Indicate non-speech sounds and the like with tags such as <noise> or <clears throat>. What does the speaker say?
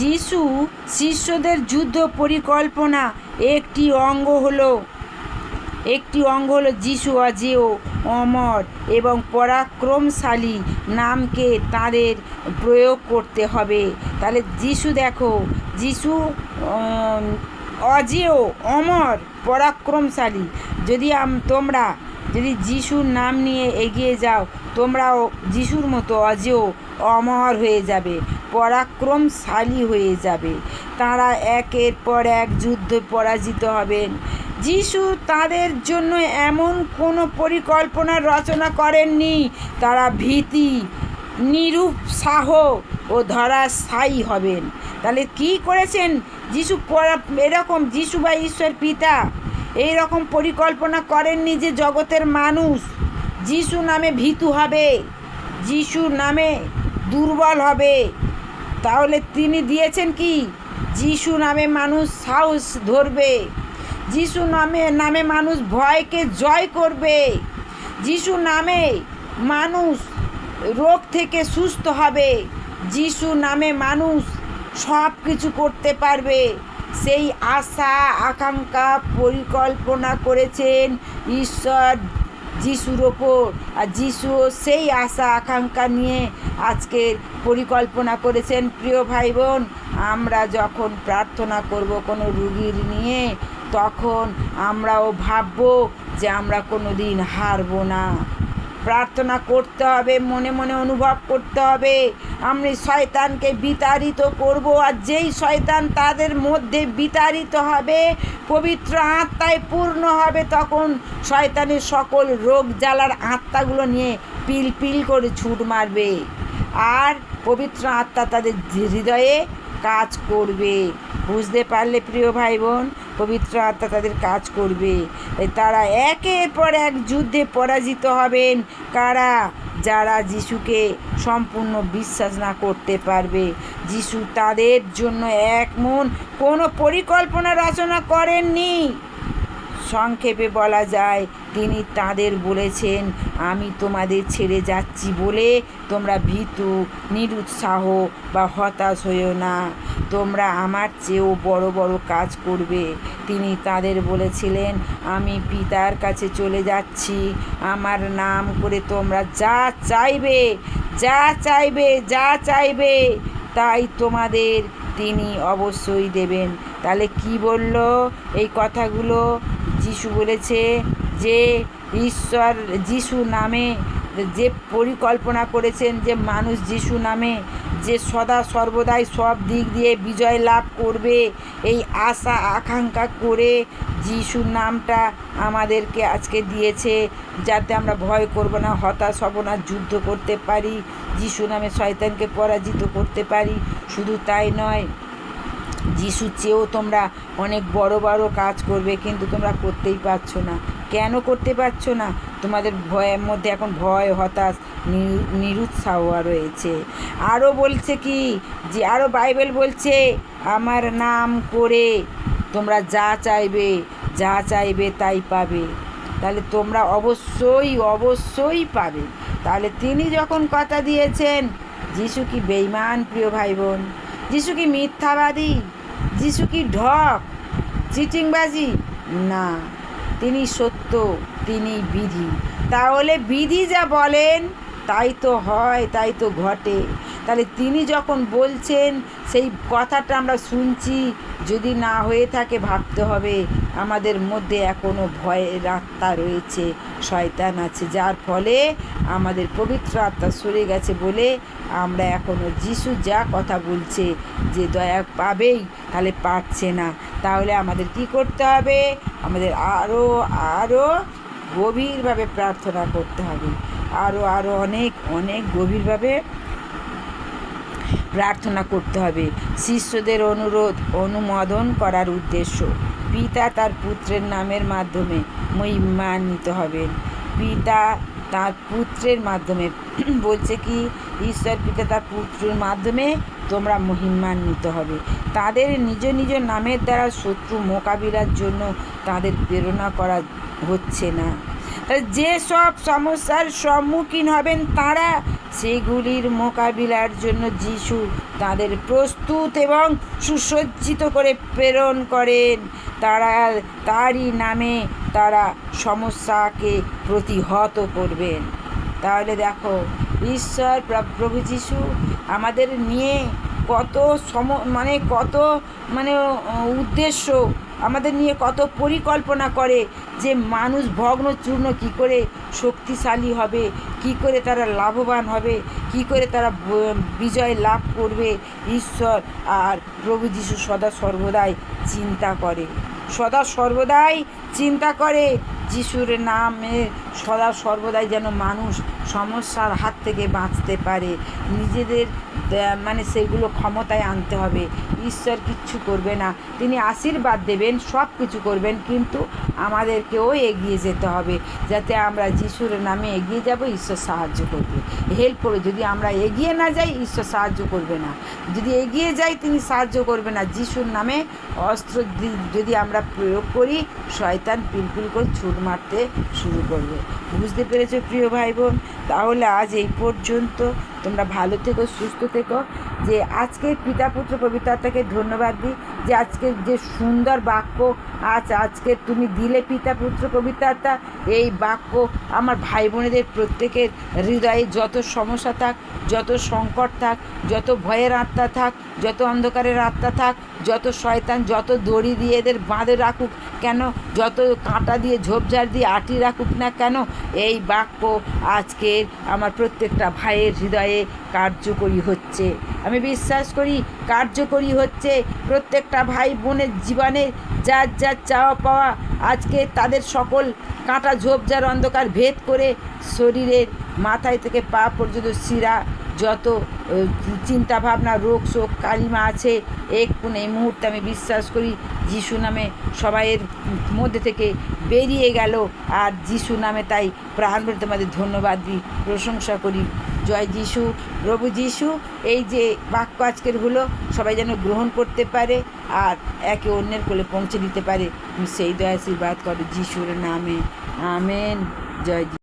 যিশু শিষ্যদের যুদ্ধ পরিকল্পনা একটি অঙ্গ হলো, একটি অঙ্গ হলো যিশু অজেয় অমর এবং পরাক্রমশালী নামকে তাদের প্রয়োগ করতে হবে। তাহলে যিশু দেখো, যিশু অজেয় অমর, পরাক্রমশালী। যদি তোমরা যদি যিশুর নাম নিয়ে এগিয়ে যাও, তোমরাও যিশুর মতো অজেয় অমর হয়ে যাবে। পরাক্রমশালী হয়ে যাবে। তারা একের পর এক যুদ্ধে পরাজিত হবেন। যিশু তাদের জন্য এমন কোনো পরিকল্পনা রচনা করেননি। তারা ভীতি, নিরুৎসাহ ও ধরাশায়ী হবেন। তাহলে কি করেছেন? যিশু এরকম যিশু বা ঈশ্বর পিতা এই রকম পরিকল্পনা করেননি যে জগতের মানুষ যিশু নামে ভীতু হবে, যিশু নামে দুর্বল হবে। তাহলে তিনি দিয়েছেন কি? যিশু নামে মানুষ সাহস ধরবে। যিশু নামে নামে মানুষ ভয়কে জয় করবে। যিশু নামে মানুষ রোগ থেকে সুস্থ হবে। যিশু নামে মানুষ সব কিছু করতে পারবে। সেই আশা, আকাঙ্ক্ষা, পরিকল্পনা করেছেন ঈশ্বর যিশুর ওপর আর যিশুও সেই আশা আকাঙ্ক্ষা নিয়ে আজকের পরিকল্পনা করেছেন। প্রিয় ভাই বোন আমরা যখন প্রার্থনা করব কোনো রুগীর নিয়ে, তখন আমরাও ভাববো যে আমরা কোনো দিন হারবো না। প্রার্থনা করতে হবে, মনে মনে অনুভব করতে হবে। আমি শয়তানকে বিতাড়িত করব আর যেই শয়তান তাদের মধ্যে বিতাড়িত হবে, পবিত্র আত্মায় পূর্ণ হবে, তখন শয়তানের সকল রোগ জ্বালার আত্মাগুলো নিয়ে পিল পিল করে ছুট মারবে। আর পবিত্র আত্মা তাদের হৃদয়ে কাজ করবে। বুঝতে পারলে প্রিয় ভাই বোন পবিত্র আত্মা তাদের কাজ করবে। তারা একের পর এক যুদ্ধে পরাজিত হবেন। কারা? যারা যিশুকে সম্পূর্ণ বিশ্বাস না করতে পারবে। যিশু তাদের জন্য এক মন কোনো পরিকল্পনা রচনা করেননি। সংক্ষেপে বলা যায়, তিনি তাদের বলেছেন, আমি তোমাদের ছেড়ে যাচ্ছি বলে তোমরা ভীতু, নিরুৎসাহ বা হতাশ হইও না। তোমরা আমার চেয়েও বড় বড় কাজ করবে। তিনি তাদের বলেছিলেন, আমি পিতার কাছে চলে যাচ্ছি। আমার নাম করে তোমরা যা চাইবে যা চাইবে যা চাইবে, তাই তোমাদের তিনি অবশ্যই দেবেন। তাহলে কি বলল এই কথাগুলো? যিশু বলেছে যে ঈশ্বর যিশু নামে যে পরিকল্পনা করেছেন যে মানুষ যিশু নামে যে সদা সর্বদাই সব দিক দিয়ে বিজয় লাভ করবে, এই আশা, আকাঙ্ক্ষা করে যিশুর নামটা আমাদেরকে আজকে দিয়েছে যাতে আমরা ভয় করব না, হতাশ হব না, যুদ্ধ করতে পারি, যিশু নামে শয়তানকে পরাজিত করতে পারি। শুধু তাই নয় যিশু চেয়েও তোমরা অনেক বড় বড় কাজ করবে, কিন্তু তোমরা করতেই পারছ না। কেন করতে পারছ না? তোমাদের ভয়ের মধ্যে এখন ভয়, হতাশ নিরুৎসাহ রয়েছে। আরও বলছে কি? যে, আরও বাইবেল বলছে, আমার নাম করে তোমরা যা চাইবে যা চাইবে তাই পাবে। তাহলে তোমরা অবশ্যই অবশ্যই পাবে। তাহলে তিনি যখন কথা দিয়েছেন, যিশু কি বেইমান প্রিয় ভাই বোন যিশু কি মিথ্যাবাদী? যিশু কি ঢক? চিটিংবাজি? না, তিনি সত্য, তিনি বিধি। তাহলে বিধি যা বলেন, তাই তো হয়, তাই তো ঘটে। তাহলে তিনি যখন বলছেন, সেই কথাটা আমরা শুনছি, যদি না হয়ে থাকে ভাবতে হবে। আমাদের মধ্যে এখনও ভয়ের আত্মা রয়েছে, শয়তান আছে, যার ফলে আমাদের পবিত্র আত্মা সরে গেছে বলে আমরা এখনও যিশু যা কথা বলছে যে দয়া পাবেই, তাহলে পারছে না। তাহলে আমাদের কি করতে হবে? আমাদের আরও আরও গভীরভাবে প্রার্থনা করতে হবে। আরও আরও অনেক অনেক গভীরভাবে প্রার্থনা করতে হবে। শিষ্যদের অনুরোধ, অনুমোদন করার উদ্দেশ্য। পিতা তার পুত্রের নামের মাধ্যমে মহিমান্বিত হবেন। পিতা তার পুত্রের মাধ্যমে <clears throat> বলছে কি, ঈশ্বর পিতা তার পুত্রের মাধ্যমে তোমরা মহিমান্বিত হবে। তাদের নিজ নিজ নামের দ্বারা শত্রু মোকাবিলার জন্য তাদের প্রেরণা করা হচ্ছে না। যে সব সমস্যার সম্মুখীন হবেন তারা সেগুলির মোকাবিলার জন্য যিশু তাদের প্রস্তুত এবং সুসজ্জিত করে প্রেরণ করেন। তারা, তারই নামে তারা সমস্যাকে প্রতিহত করবেন। তাহলে দেখো, ঈশ্বর প্রভু যিশু আমাদের নিয়ে কত সম মানে কত মানে উদ্দেশ্য আমাদের নিয়ে কত পরিকল্পনা করে যে মানুষ ভগ্ন চূর্ণ কী করে শক্তিশালী হবে, কি করে তারা লাভবান হবে, কি করে তারা বিজয় লাভ করবে। ঈশ্বর আর প্রভু যিশু সদা সর্বদাই চিন্তা করে। সদা সর্বদাই চিন্তা করে। যিশুর নামে সদা সর্বদাই যেন মানুষ সমস্যার হাত থেকে বাঁচতে পারে। নিজেদের মানে সেগুলো ক্ষমতায় আনতে হবে। ঈশ্বর কিচ্ছু করবে না। তিনি আশীর্বাদ দেবেন, সব কিছু করবেন, কিন্তু আমাদেরকেও এগিয়ে যেতে হবে, যাতে আমরা যিশুর নামে এগিয়ে যাব, ঈশ্বর সাহায্য করবে। হেল্প করবে যদি আমরা এগিয়ে না যাই, ঈশ্বর সাহায্য করবে না। যদি এগিয়ে যাই, তিনি সাহায্য করবে না। যিশুর নামে অস্ত্র যদি আমরা প্রয়োগ করি, শয়তান পিলপিল করে ছুট মারতে শুরু করবে। বুঝতে পেরেছ, প্রিয় ভাই বোন তাহলে আজ এই পর্যন্ত। তোমরা ভালো থেকো, সুস্থ থেকো। যে আজকে পিতা পুত্র পবিত্রতাকে ধন্যবাদ দিই। যে আজকে যে সুন্দর বাক্য আজ, আজকে তুমি দিলে পিতা পুত্র পবিত্রতা, এই বাক্য আমার ভাই বোনেদের প্রত্যেকের হৃদয়ে যত সমস্যা থাক, যত সংকট থাক, যত ভয়ের আত্মা থাক, যত অন্ধকারের আত্মা থাক, যত শয়তান, যত দড়ি দিয়ে এদের বাঁধে রাখুক, কেন যত কাঁটা দিয়ে, ঝোপঝাড় দিয়ে আটি রাখুক না কেন, এই বাক্য আজকের আমার প্রত্যেকটা ভাইয়ের হৃদয়ে কার্যকরী হচ্ছে। আমি বিশ্বাস করি কার্যকরী হচ্ছে প্রত্যেকটা ভাই বোনের জীবনে যার যার চাওয়া পাওয়া আজকে তাদের সকল কাঁটা ঝোপঝাড় অন্ধকার ভেদ করে শরীরের মাথায় থেকে পা পর্যন্ত শিরা, যত চিন্তা ভাবনা রোগ শোক, কালিমা আছে এক্ষুনি এই মুহূর্তে আমি বিশ্বাস করি যিশু নামে সবাইয়ের মধ্যে থেকে বেরিয়ে গেল। আর যিশু নামে তাই প্রাণ তোমাদের ধন্যবাদ দিই, প্রশংসা করি। জয় যিশু, প্রভু যিশু, এই যে বাক্য আজকের হলো, সবাই যেন গ্রহণ করতে পারে আর একে অন্যের কোলে পৌঁছে দিতে পারে। সেই দয়া আশীর্বাদ করে, যিশুর নামে। আমেন। জয়